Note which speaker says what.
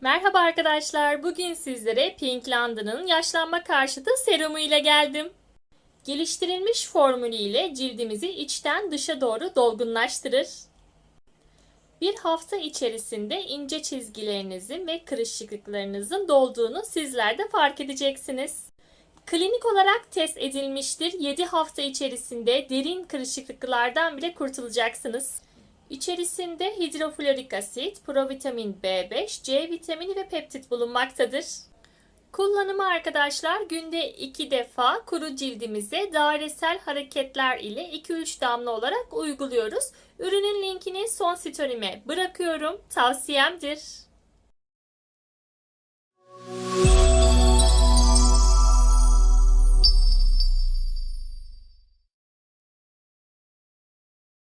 Speaker 1: Merhaba arkadaşlar. Bugün sizlere Pink London'ın yaşlanma karşıtı serumu ile geldim. Geliştirilmiş formülü ile cildimizi içten dışa doğru dolgunlaştırır. Bir hafta içerisinde ince çizgilerinizin ve kırışıklıklarınızın dolduğunu sizler de fark edeceksiniz. Klinik olarak test edilmiştir. 7 hafta içerisinde derin kırışıklıklardan bile kurtulacaksınız. İçerisinde hidroflorik asit, provitamin B5, C vitamini ve peptit bulunmaktadır. Kullanımı arkadaşlar günde 2 defa kuru cildimize dairesel hareketler ile 2-3 damla olarak uyguluyoruz. Ürünün linkini son story'ime bırakıyorum. Tavsiyemdir.